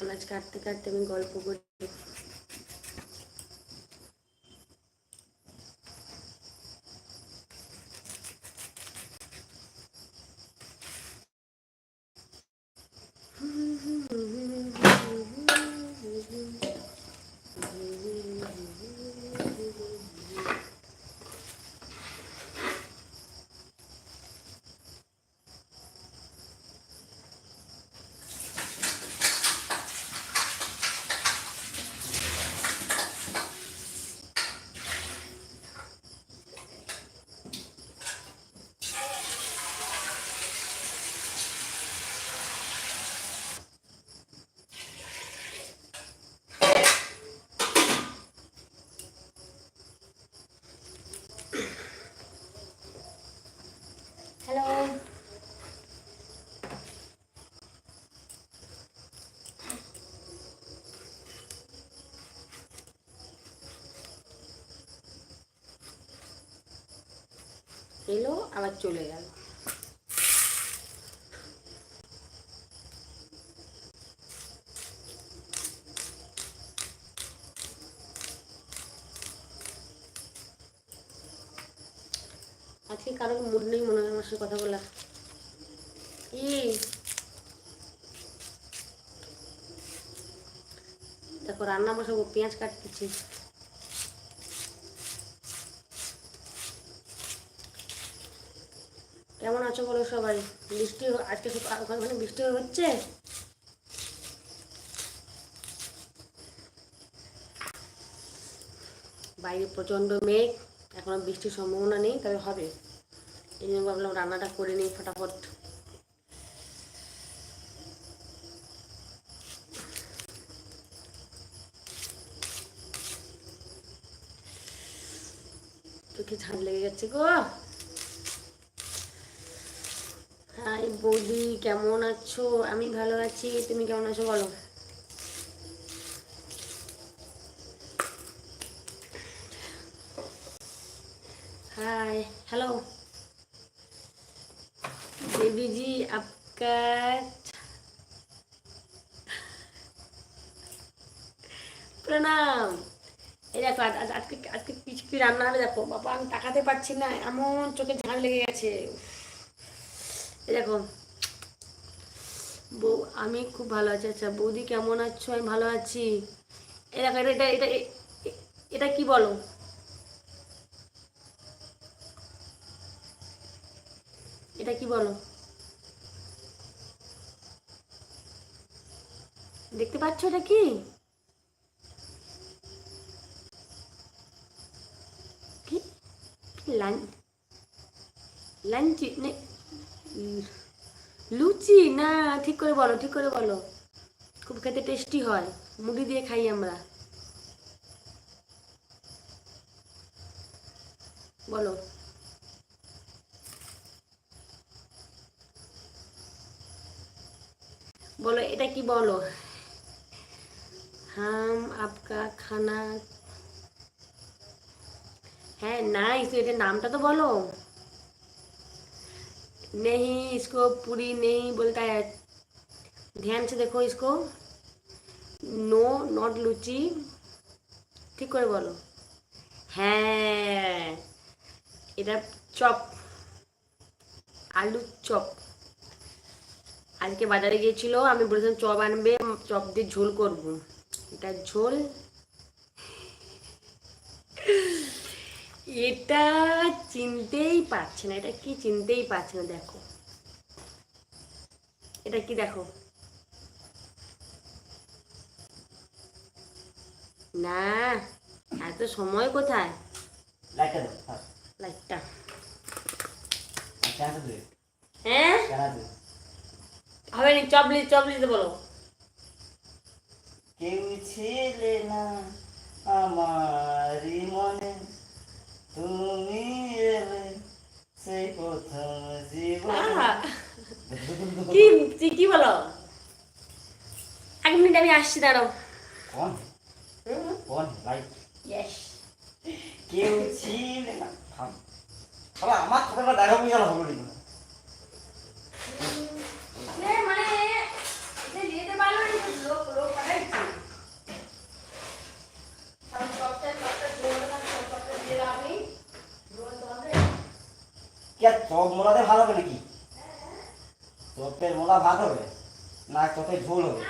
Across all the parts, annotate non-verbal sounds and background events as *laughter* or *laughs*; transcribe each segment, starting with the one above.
আনাজ কাটতে কাটতে আমি গল্প করি। এলো, আবার চলে গেল। আজকে কারোর মুড নেই মনে হয় আমার সাথে কথা বলা দেখো, রান্না বসাবো, পেঁয়াজ কাটতেছি। আছো বলো সবাই। বৃষ্টি আজকে ওখানে বৃষ্টি হচ্ছে? বাইরে প্রচণ্ড মেঘ, এখনও বৃষ্টির সম্ভাবনা নেই, তবে হবে। এই জন্য ভাবলাম রান্নাটা করে নিই ফটাফট। চোখে ঝাঁজ লেগে গেছে গো? বৌদি কেমন আছো আমি ভালো আছি তুমি কেমন আছো বলো हाय हेलो देवी जी आपका প্রণাম এই দেখো আজ- আজ- আজকে আজকে কিছু কি রান্না হবে দেখো বাবা আমি তাকাতে পারছি না এমন চোখে ঝাঁঝ লেগে গেছে এই দেখো, বউ, আমি খুব ভালো আছি। আচ্ছা বৌদি কেমন আছো? আমি ভালো আছি। এই দেখো, এটা এটা এটা এ- এ- কি বলো? এটা কি বলো? দেখতে পাচ্ছ এটা কি? লাঞ্চ? লাঞ্চি লুচি? না, ঠিক করে বলো, ঠিক করে বলো। খুব খেতে টেস্টি হয়। মুড়ি দিয়ে খাই আমরা। বলো। বলো, এটা কি বলো? হাম আপকা খানা। হ্যাঁ নাইস এটার নামটা তো বলো। नहीं इसको पूरी नहीं बोलता है ध्यान से देखो इसको नो नॉट लुची ঠিক করে বলো হ্যাঁ এটা চপ আলু চপ আজকে বাজারে গিয়েছিল আমি বলেছিলাম চপ আনবে চপ দিয়ে ঝোল করব এটা ঝোল এটা চিনতেই পারছে না এটা কি চিনতেই পারছে না দেখো। এটা কি দেখো? না এত সময় কোথায়? লাইটটা হ্যাঁ? কেন দে হ্যাঁ হবে নি চপলি চপলিতে বলো। কেউ ছিলে না আমার মনে তুমি এলে সেই প্রথম জীবন। *laughs* কি কি- কি বলো? এক মিনিট আমি আসছি দাঁড়াও। কোন? কোন? লাইট ইয়েস কেউ ছিলে না। থাম। আমার কথাটা দেখা গেল হবে না। কে চপ মোলাতে ভালো হবে নাকি চপের মোলা ভাত হবে না চপের ঝোল হবে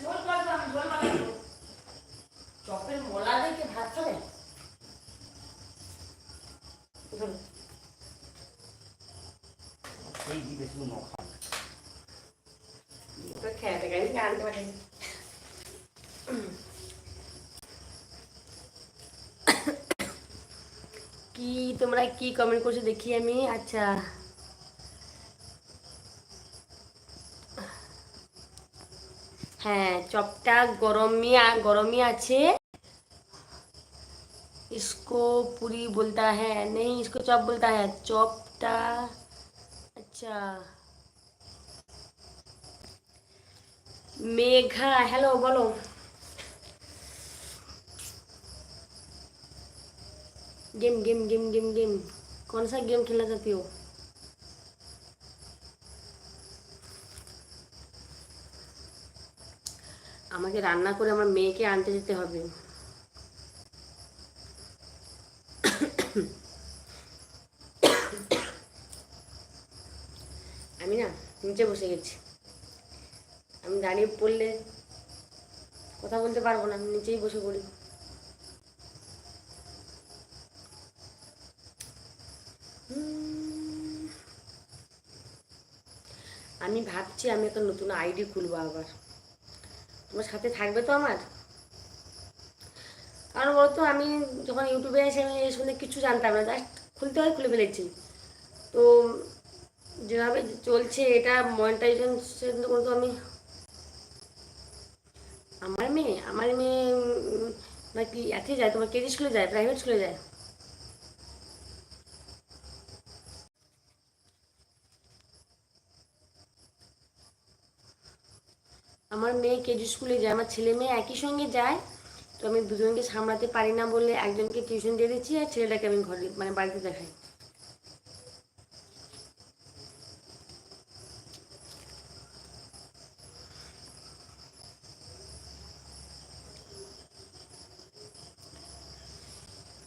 ঝোল করব আমি ঝোল বানাবো চপের মোলা দেখে ভাত খাবে ধরো। সেই দিবে শুধু ন খান তো খেতে গেলে আনতে পারিনি কি তোমরা কি কমেন্ট করছো দেখি আমি আচ্ছা হ্যাঁ চপটা গরমই আ- গরমই আছে इसको पूरी बोलता है नहीं इसको चॉप बोलता है चॉपटा अच्छा मेघा हेलो बोलो game game game game game कौन सा गेम खेलना चाहती हो আমাকে রান্না করে আমার মেয়েকে আনতে যেতে হবে আমি না নিচে বসে গেছি আমি দাঁড়িয়ে পড়লে কথা বলতে পারবো না আমি নিচেই বসে পড়ি আমি ভাবছি আমি একটা নতুন আইডি খুলবো আবার। তোমার সাথে থাকবে তো আমার? কারণ বলতো আমি যখন ইউটিউবে এসে আমি এই সম্বন্ধে কিছু জানতাম না জাস্ট খুলতে হয়, খুলে ফেলেছি। তো যেভাবে চলছে, এটা মনিটাইজেশন করতে আমি, আমার মেয়ে আমার মেয়ে নাকি এতে যায়? তোমার কেজি স্কুলে যায়? প্রাইভেট স্কুলে যায় আমার মেয়ে কেজি স্কুলে যায়, আমার ছেলে মেয়ে একই সঙ্গে যায়, তো আমি দুজনকে সামলাতে পারি না বলে একজনকে টিউশন দিয়ে দিচ্ছি আর ছেলেটাকে আমি ঘরে মানে বাড়িতে দেখাই।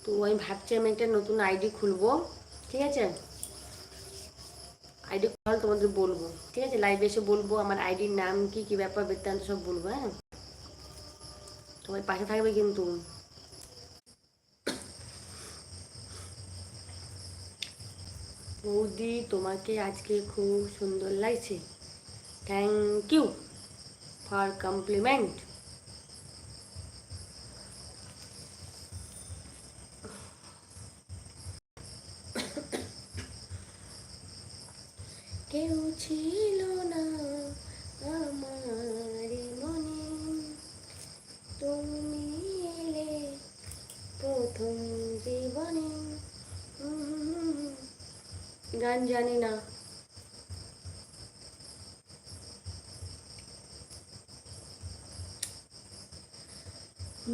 তো আমি ভাবছি আমি একটা নতুন আইডি খুলবো, ঠিক আছে? আইডি খোলার তোমাদের বলব, ঠিক আছে? লাইভে এসে বলব আমার আইডির নাম, কি কি ব্যাপার, বৃত্তান্ত সব বলব হ্যাঁ? তোমার পাশে থাকবে কিন্তু। বৌদি, তোমাকে আজকে খুব সুন্দর লাগছে। থ্যাংক ইউ ফর কমপ্লিমেন্ট কেউ ছিল না আমার মনে তুমি এলে প্রথম জীবনে গান জানি না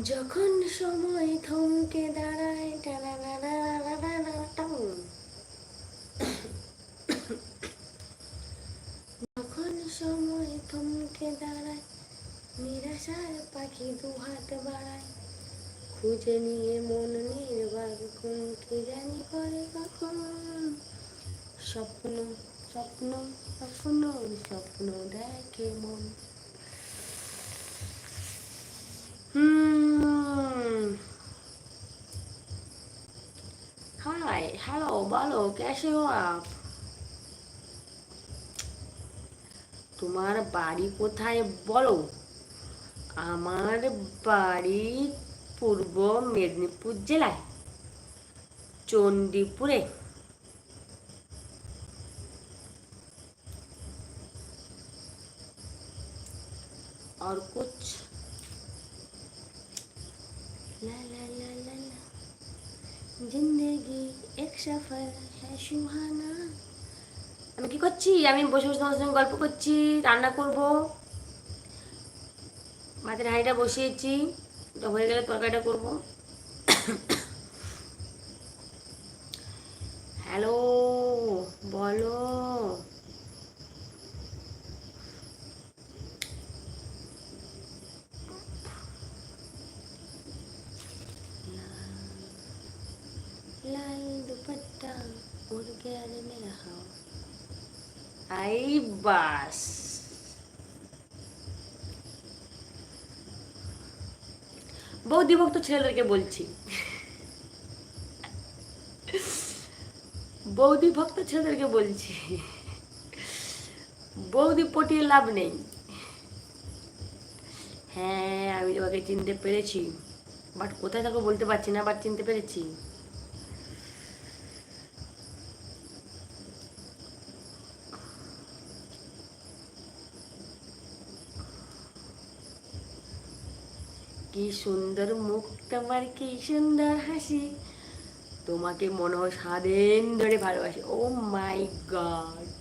যখন সময় থমকে দাঁড়ায় টানানানানানানাটাং। যখন সময় থমকে দাঁড়ায় নিরাশার পাখি দুহাত বাড়ায়। খুঁজে নিয়ে মন নির্বাক কোনকে জানি করে কখন? স্বপ্ন স্বপ্ন স্বপ্ন স্বপ্ন দেখে মন। হাই হ্যালো বলো catch you up. তোমার বাড়ি কোথায় বলো আমার বাড়ি পূর্ব মেদিনীপুর জেলায় চণ্ডীপুরে और कुछ ला ला ला ला ला जिंदगी एक सफर है सुहाना আমি কি করছি? আমি বসে বসে তোমার সঙ্গে গল্প করছি, রান্না করব। ভাতের হাঁড়িটা বসিয়েছি হয়ে গেলে তরকারিটা করব। বাস। বৌদিভক্ত ছেলেদেরকে বলছি। বৌদি ভক্ত ছেলেদেরকে বলছি। বৌদি পটিয়ে লাভ নেই। হ্যাঁ আমি তোমাকে চিনতে পেরেছি। বাট কোথায় থাকো বলতে পারছি না, বাট চিনতে পেরেছি। কি সুন্দর মুখ তোমার কি সুন্দর হাসি। তোমাকে মনে হয় সারাদিন ধরে ভালোবাসি। Oh my god.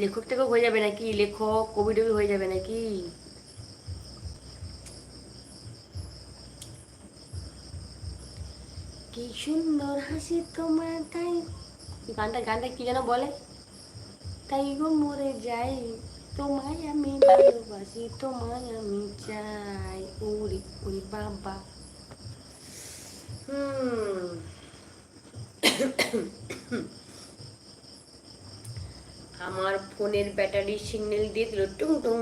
লেখক টেখক হয়ে যাবে নাকি? লেখক, কবি টবি হয়ে যাবে নাকি? কি সুন্দর হাসি তোমার, তাই গানটা গানটা কি যেন বলে? তাই গো মরে যাই। তোমায় *coughs* আমি ভালোবাসি তোমায় আমি চাই উড়ি উড়ি বাবা আমার ফোনের ব্যাটারি সিগন্যাল দিয়ে দিল টুং টুং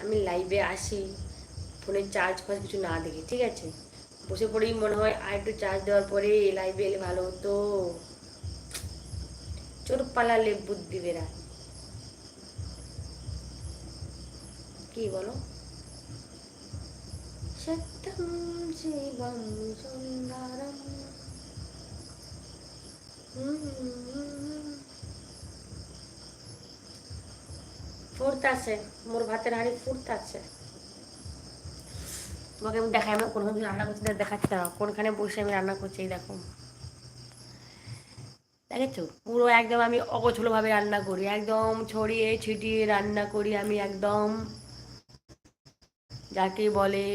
আমি লাইভে আসি ফোনের চার্জ ফার্জ কিছু না দেখে, ঠিক আছে? বসে পড়েই মনে হয়, আর একটু চার্জ দেওয়ার পরে লাইভে এলে ভালো হতো। চোর পালালে বুদ্ধি বেরায় কি বলো? ফুরতাছে মোর ভাতের হাড়ি ফুরতাছে তোমাকে আমি দেখাই আমি কোনখানে রান্না করছি দেখাচ্ছি না কোনখানে বসে আমি রান্না করছি দেখো। দেখেছ? পুরো একদম আমি অগোছলোভাবে রান্না করি, একদম ছড়িয়ে ছিটিয়ে রান্না করি আমি, একদম। যাকে বলে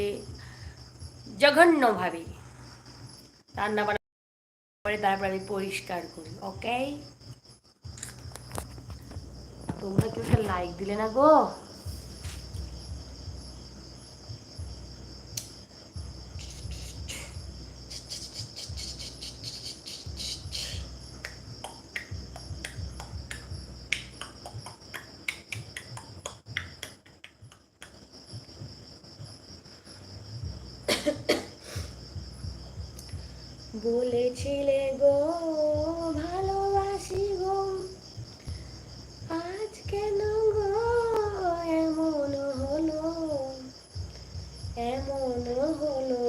জঘন্যভাবে। রান্না বান্না করে তারপর আমি পরিষ্কার করি ওকে তোমরা কেউ লাইক দিলে না গো? বলেছিলে গো, ভালোবাসি গো। আজ কেন গো? এমন হলো এমন হলো।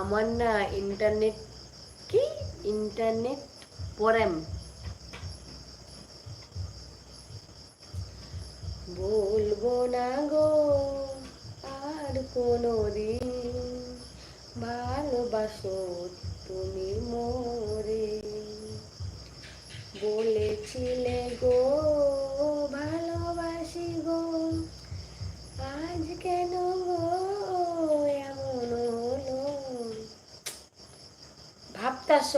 আমার না ইন্টারনেট কি? ইন্টারনেট পরেম বলব না গো, আর কোনো দিন ভালোবাসো তুমি মোরে। বলেছিলে গো, ভালোবাসি গো। আজ কেন গো, এমন হলো? ভাবতাস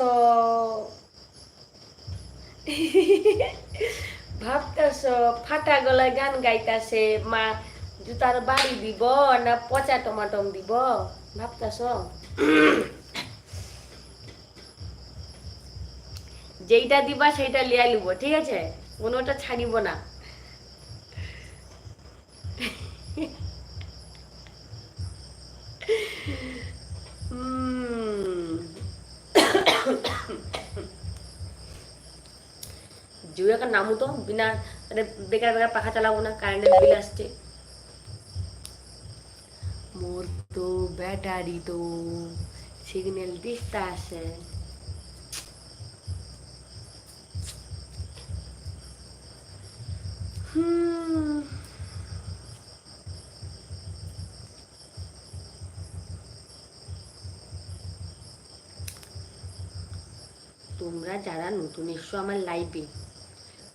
ভাবতাস ফাটা গলায় গান গাইতাছে, মা জুতার বাড়ি দিব না পচা টমাটম দিব? ভাবতাস *coughs* যেইটা দিবা সেইটা লিয়া লিব ঠিক আছে? কোনোটা ছাড়িব না। *coughs* জুয়েকার নামু তো, বিনা মানে বেকার বেকার পাখা চালাবো না কারেন্টের বিল আসছে। তো ব্যাটারি তো সিগন্যাল দিতে আসে। তোমরা যারা নতুন এসছো আমার লাইভে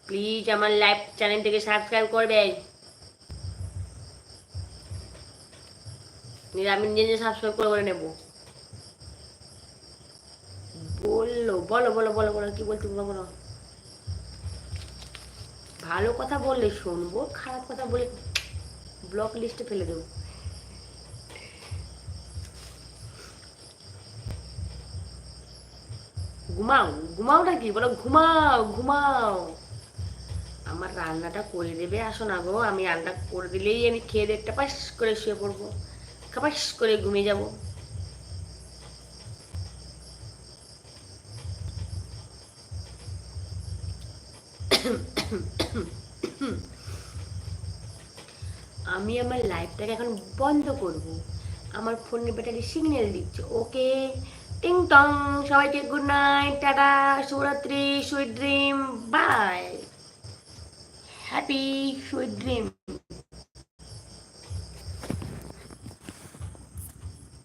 প্লিজ আমার লাইভ চ্যানেলটিকে সাবস্ক্রাইব করবে। আমি নিজে নিজে সাবস্ক্রাইব করে করে নেব। বলল, বলো বলো বলো বলো, কি বলতে বলো বলো। ভালো কথা বললে শুনব, খারাপ কথা বলে ব্লক লিস্টে ফেলে দেবো। ঘুমাও ঘুমাও নাকি বলো, ঘুমাও ঘুমাও। আমার রান্নাটা করে দেবে, আসো না গো, আমি রান্না করে দিলেই আমি খেয়ে একটা পাশ করে শুয়ে পড়ব। খাপাস করে ঘুমিয়ে যাব। আমি আমার লাইফটাকে এখন বন্ধ করব। আমার ফোনের ব্যাটারি সিগন্যাল দিচ্ছে। ওকে? টিং টং। সবাইকে গুড নাইট টাটা, শুভরাত্রি sweet dream bye happy sweet dream